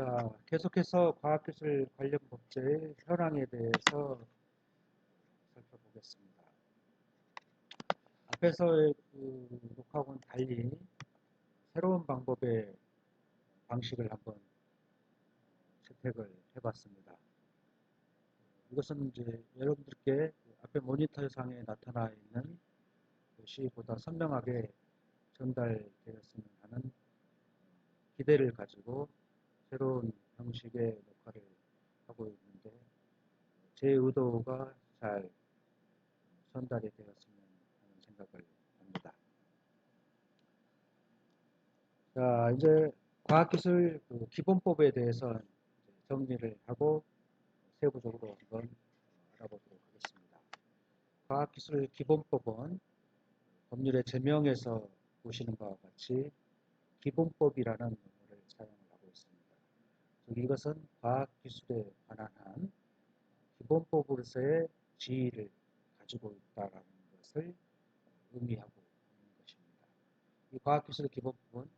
자, 계속해서 과학기술 관련 법제의 현황에 대해서 살펴보겠습니다. 앞에서의 그 녹화하고는 달리 새로운 방법의 방식을 한번 채택을 해봤습니다. 이것은 이제 여러분들께 앞에 모니터 상에 나타나 있는 것이 보다 선명하게 전달되었으면 하는 기대를 가지고 새로운 형식의 녹화를 하고 있는데 제 의도가 잘 전달이 되었으면 하는 생각을 합니다. 자, 이제 과학기술 그 기본법에 대해서 정리를 하고 세부적으로 한번 알아보도록 하겠습니다. 과학기술 기본법은 법률의 제명에서 보시는 바와 같이 기본법이라는 용어를. 즉 이것은 과학기술에 관한 한 기본법으로서의 지위를 가지고 있다는 것을 의미하고 있는 것입니다. 이 과학기술 기본법은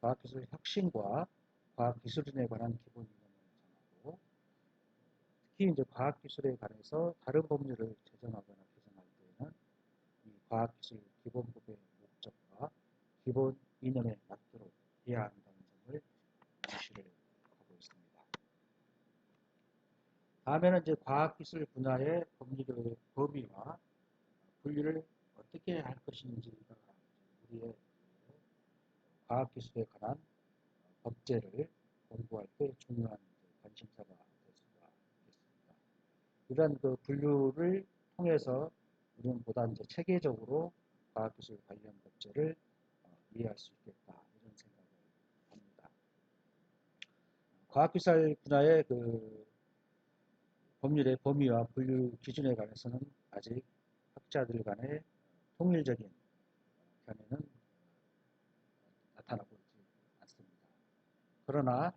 과학기술 혁신과 과학기술인에 관한 기본 이념을 정하고 특히 이제 과학기술에 관해서 다른 법률을 제정하거나 개정할 때에는 이 과학기술 기본법의 목적과 기본 이념에 맞도록 해야 한다는 점을 명시를 하고 있습니다. 다음에는 이제 과학기술 분야의 법률의 범위와 분류를 어떻게 할 것인지가 우리의 과학기술에 관한 법제를 공부할 때 중요한 관심사가 될 수가 있겠습니다. 이러한 그 분류를 통해서 우리는 보다 이제 체계적으로 과학기술 관련 법제를 어, 이해할 수 있겠다 이런 생각을 합니다. 과학기술 분야의 그 법률의 범위와 분류 기준에 관해서는 아직 학자들 간의 통일적인 견해는 나타나고 있지 않습니다. 그러나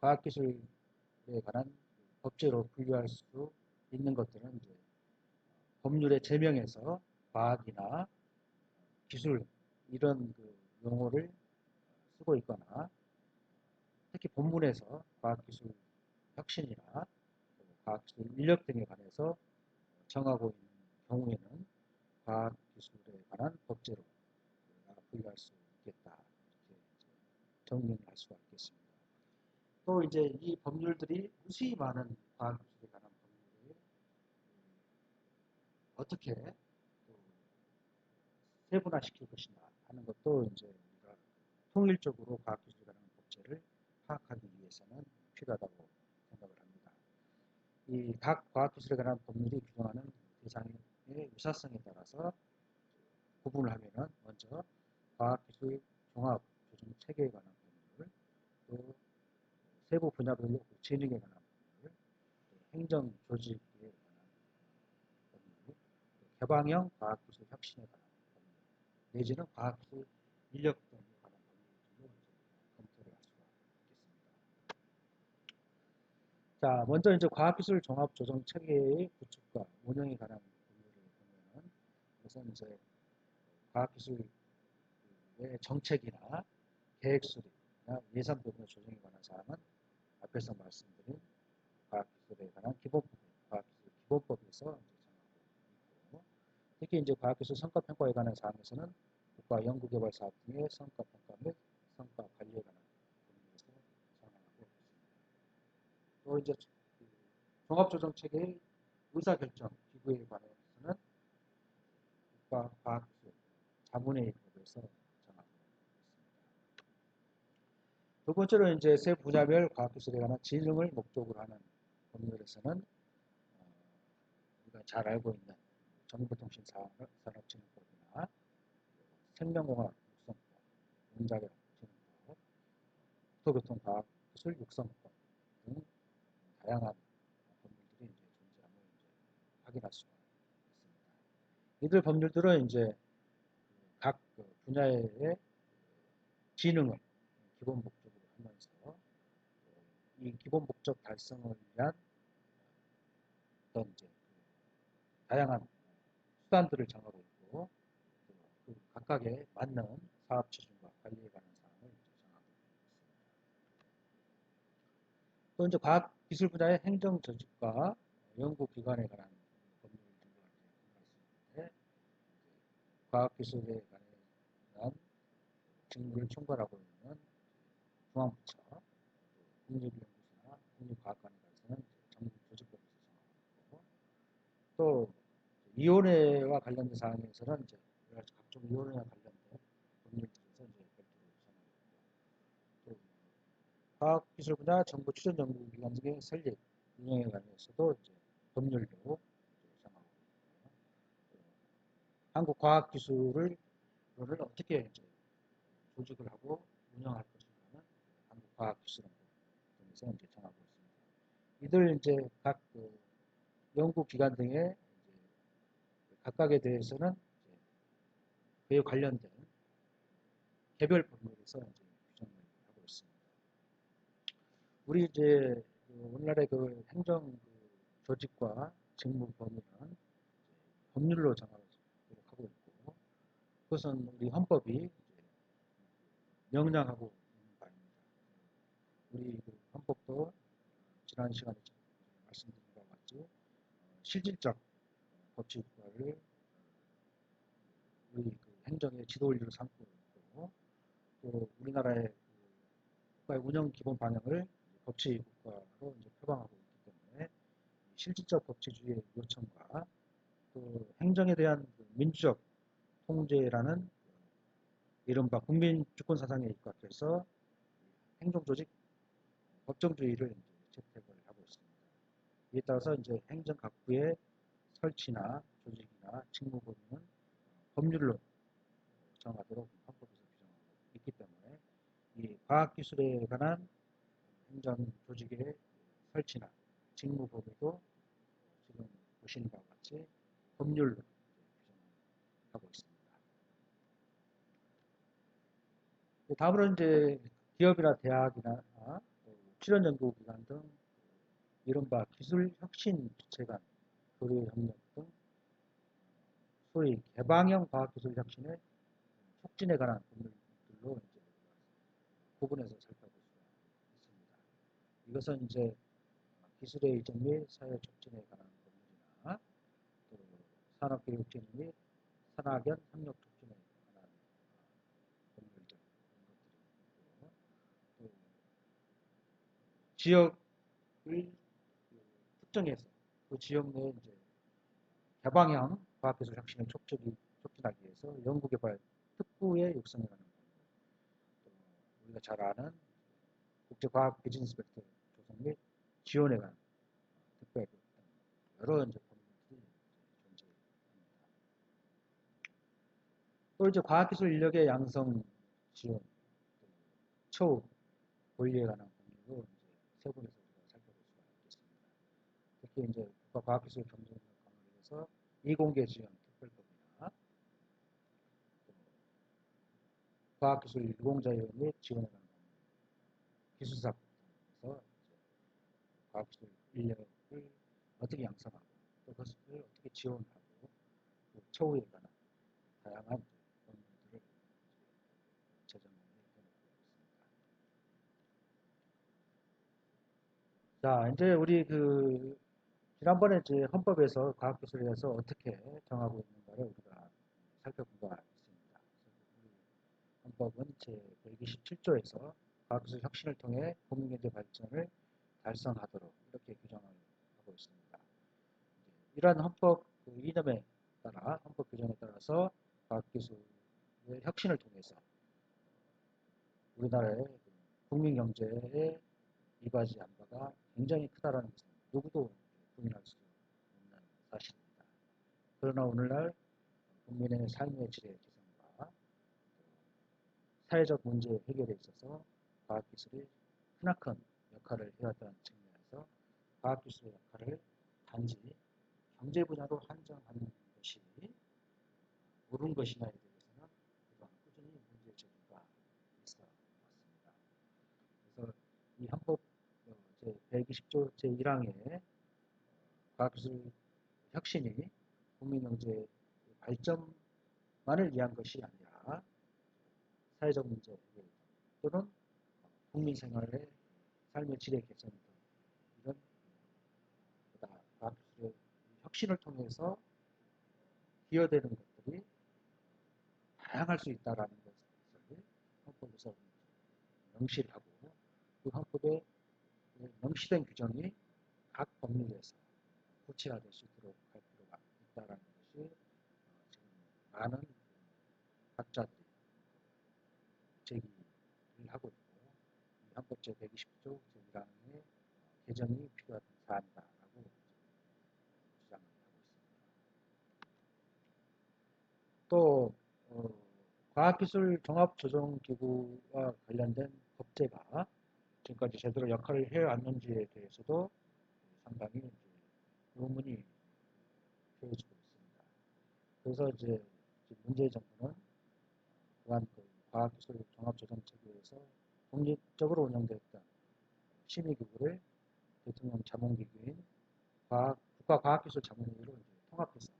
과학기술에 관한 법제로 분류할 수 있는 것들은 법률의 제명에서 과학이나 기술 이런 그 용어를 쓰고 있거나 특히 본문에서 과학기술 혁신이나 과학기술 인력 등에 관해서 정하고 있는 경우에는 과학기술에 관한 법제로 분류할 수 있겠다 이렇게 정리를 할 수가 있겠습니다. 또 이제 이 법률들이 무수히 많은 과학기술에 관한 법률을 어떻게 세분화시킬 것이냐 하는 것도 이제 우리가 통일적으로 과학기술에 관한 법제를 파악하기 위해서는 필요하다고. 이 각 과학기술에 관한 법률이 규정하는 대상의 유사성에 따라서 구분을 하면은 먼저 과학기술 종합 조정 체계에 관한 법률, 또 세부 분야별로 재능에 관한 법률, 행정 조직에 관한 법률, 개방형 과학기술 혁신에 관한 법률, 내지는 과학기술 인력 등에 관한 법률들로 검토를 할 수가 있겠습니다. 자, 먼저 이제 과학기술 종합 조정 체계의 구축과 운영에 관한 법률을 보면은 우선 이제 과학기술 정책이나 계획 수립이나 예산 부분 조정에 관한 사항은 앞에서 말씀드린 과학기술에 관한 기본법, 과학기술 기본법에서 정하고 있고, 특히 이제 과학기술 성과평가에 관한 사항에서는 국가 연구개발 사업 등의 성과평가 및 성과 관리에 관한 법률에서 정하고 있습니다. 또 이제 그 종합조정체계의 의사결정 기구에 관해서는 국가과학기술 자문회의법에서 두 번째로 이제 세 분야별 과학기술에 관한 진흥을 목적으로 하는 법률에서는 어, 우리가 잘 알고 있는 정보통신 산업진흥법이나 생명공학 육성법, 원자력 진흥법, 국토교통과학 기술 육성법 등 다양한 법률들이 이제 존재함을 이제 확인할 수가 있습니다. 이들 법률들은 이제 각그 분야의 진흥을 기본 목적으로 하면서 이 기본 목적 달성을 위한 어떤 이제 그 다양한 수단들을 정하고 있고 그 각각에 맞는 사업 추진과 관리에 관한 사항을 정하고 있습니다. 또 이제 과학 기술 분야의 행정 조직과 연구 기관에 관한 법률 등을 이제 공부할 수 있는데 과학 기술에 관한 직무를 총괄하고 있는 중앙부처, 국립연구소나 국립과학관에 관해서는 정부 조직법에서 정하고 또 위원회와 관련된 사항에서는 이제 각종 위원회와 관련된 법률들에서 이제 별도로 정하고 있고 또 과학기술 분야 정부 추천 연구기관 등의 설립, 운영에 관해서도 이제 법률로 정하고 또 한국 과학 기술을 를 어떻게 이제 조직을 하고 운영할 것인가는 한국 과학 기술연구 등에서 이제 정하고 있습니다. 이들 이제 각 그 연구 기관 등의 각각에 대해서는 그에 관련된 개별 법률에서 이제 규정을 하고 있습니다. 우리 이제 그 오늘날의 그 행정 그 조직과 직무 범위는 법률로 정하도록 하고 있고 그것은 우리 헌법이 명량하고 있는 바입니다. 우리 그 헌법도 지난 시간에 말씀드린 바와 같이 실질적 법치국가를 우리 그 행정의 지도 원리로 삼고 있고 또 우리나라의 그 국가의 운영 기본 방향을 법치 국가로 이제 표방하고 있기 때문에 실질적 법치주의의 요청과 또 행정에 대한 그 민주적 통제라는 이른바 국민 주권 사상에 입각해서 행정조직 법정주의를 채택을 하고 있습니다. 이에 따라서 이제 행정 각부의 설치나 조직이나 직무 범위는 법률로 정하도록 헌법에서 규정하고 있기 때문에 이 과학기술에 관한 행정 조직의 설치나 직무 범위도 지금 보시는 바와 같이 법률로 규정하고 있습니다. 다음으로 이제 기업이나 대학이나 출연연구기관 등 이른바 기술혁신 주체간 교류협력 등 소위 개방형 과학기술 혁신의 촉진에 관한 법률들로 이제 구분해서 있습니다. 이것은 이제 기술의 이전 및 사회 촉진에 관한 법률이나 또 산업교육진 및 산학연 협력 촉진에 관한 법률들 이런 것들이 있고 또 지역을 특정해서 그 지역 내에 이제 개방형 과학기술 혁신을 촉진하기, 촉진하기 위해서 연구개발 특구의 육성에 관한 또 우리가 잘 아는 국제과학 비즈니스 조성 및 관한 특구의 등 여러 이제 법률들이 존재합니다. 또 이제 과학기술 인력의 양성 지원, 처우, 권리에 관한 이제 세분에서 우리가 살펴볼 수가 있겠습니다. 특히 이제 국가과학기술 경쟁력 강화를 위해서 이공개 지원 특별법이나 과학기술 유공자유 및 지원에 관한 기술사업에서 과학기술 인력을 어떻게 양성하고 또 그것을 어떻게 지원하고 그 처우에 관한 다양한 제정해 놓고 있습니다. 자, 이제 우리 그 지난번에 이제 헌법에서 과학기술에 대해서 어떻게 정하고 있는가를 우리가 살펴본 바 있습니다. 헌법은 제 127조에서 과학기술 혁신을 통해 국민경제 발전을 달성하도록 이렇게 규정을 하고 있습니다. 이러한 헌법 그 이념에 따라 헌법 규정에 따라서 과학기술의 혁신을 통해서 우리나라의 국민 경제에 이바지한 바가 굉장히 크다라는 것은 누구도 부인할 수 없는 사실입니다. 그러나 오늘날 국민의 삶의 질의 개선과 사회적 문제 해결에 있어서 과학기술이 크나큰 역할을 해왔다는 측면에서 과학기술의 역할을 단지 경제 분야로 한정하는 것이 옳은 것이냐에 대해서는 그동안 꾸준히 문제 제기가 있어 왔습니다. 그래서 이 헌법 제 120조 제 1항에 과학기술 혁신이 국민경제 발전만을 위한 것이 아니라 사회적 문제 또는 국민 생활의 삶의 질의 개선 등 이런 그 과학기술의 혁신을 통해서 기여되는 것들이 다양할 수 있다라는 것을 헌법에서 명시를 하고 그 헌법에 명시된 규정이 각 법률에서 구체화될 수 있도록 할 필요가 있다라는 것이 어, 지금 많은 학자들이 제기. 헌법 제 120조 제1항의 개정이 필요한 사안이다라고 주장을 하고 있습니다. 또 어, 과학기술 종합조정기구와 관련된 법제가 지금까지 제대로 역할을 해왔는지에 대해서도 상당히 의문이 표해지고 있습니다. 그래서 이제 문재인 정부는 또한 그 과학기술 종합조정체계에서 독립적으로 운영됐던 심의기구를 대통령 자문기구인 과학, 국가과학기술자문회의로 이제 통합해서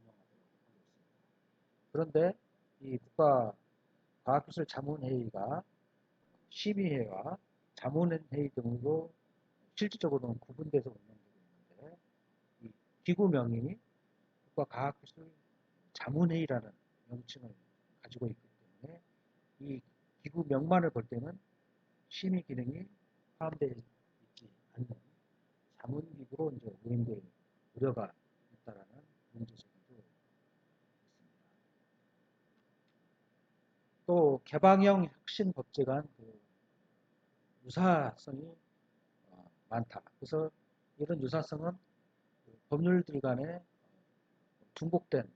운영하도록 하고 있습니다. 그런데 이 국가과학기술자문회의가 심의회와 자문회의 등으로 실질적으로는 구분돼서 운영되고 있는데 이 기구명이 국가과학기술 자문회의라는 명칭을 가지고 있기 때문에 이 기구 명만을 볼 때는 심의 기능이 포함되어 있지 않는 자문기구로 이제 오인될 우려가 있다라는 문제 제기도 있습니다. 또 개방형 혁신 법제관 그 유사성이 어, 많다. 그래서 이런 유사성은 그 법률들 간에 중복된 어,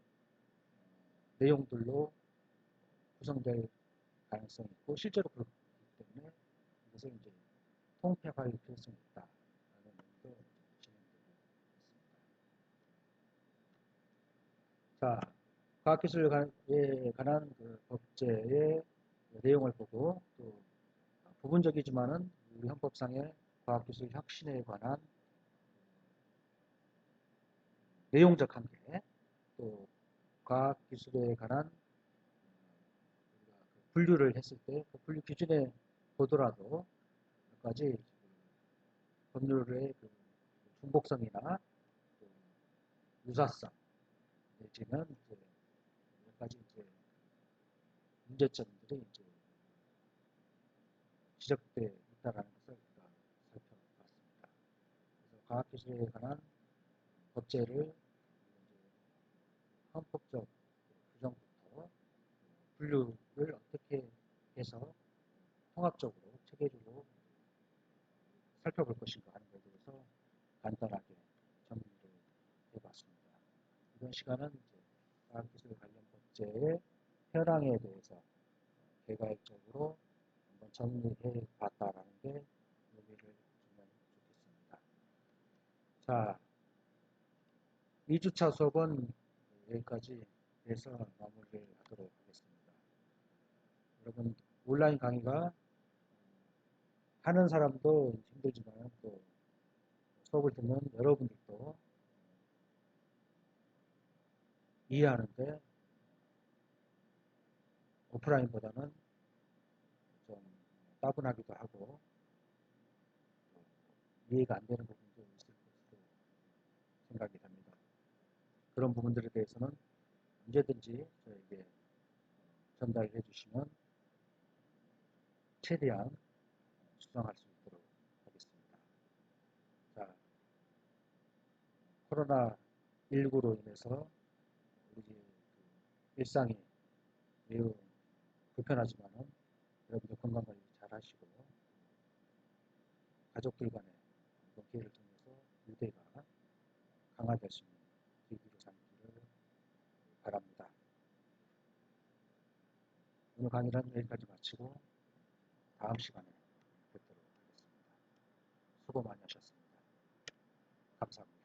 내용들로 구성될 가능성이 있고 실제로 그렇기 때문에 이것을 이제 통폐화의 필요성이 있다 라는 의미도 진행되고 있습니다. 자, 과학기술에 관한 그 법제의 내용을 보고 또 부분적이지만은 우리 헌법상의 과학기술 혁신에 관한 내용적 한계, 또 과학기술에 관한 분류를 했을 때 그 분류 기준에 보더라도 몇 가지 법률의 그 중복성이나 그 유사성 내지는 이제 몇 가지 이제 문제점들이 이제 지적돼 있다라는 것을 우리가 살펴봤습니다. 그래서 과학기술에 관한 법제를 헌법적 분류를 어떻게 해서 통합적으로 체계적으로 살펴볼 것인가 하는 것에 대해서 간단하게 정리를 해봤습니다. 이번 시간은 과학기술 관련 법제의 현황에 대해서 개괄적으로 한번 정리해 봤다라는 게 의미를 주면 좋겠습니다. 자, 2주차 수업은 여기까지 해서 마무리를 하도록 하겠습니다. 여러분 온라인 강의가 하는 사람도 힘들지만 또 수업을 듣는 여러분들도 이해하는데 오프라인보다는 좀 따분하기도 하고 이해가 안 되는 부분도 있을 것으로 생각이 됩니다. 그런 부분들에 대해서는 언제든지 저에게 전달해 주시면 최대한 수정할 수 있도록 하겠습니다. 자, 코로나19로 인해서 우리 그 일상이 매우 불편하지만은 여러분들 건강관리 잘 하시고 가족들 간에 이번 기회를 통해서 유대가 강화될 수 있는 계기로 삼기를 바랍니다. 오늘 강의는 여기까지 마치고 다음 시간에 뵙도록 하겠습니다. 수고 많이 하셨습니다. 감사합니다.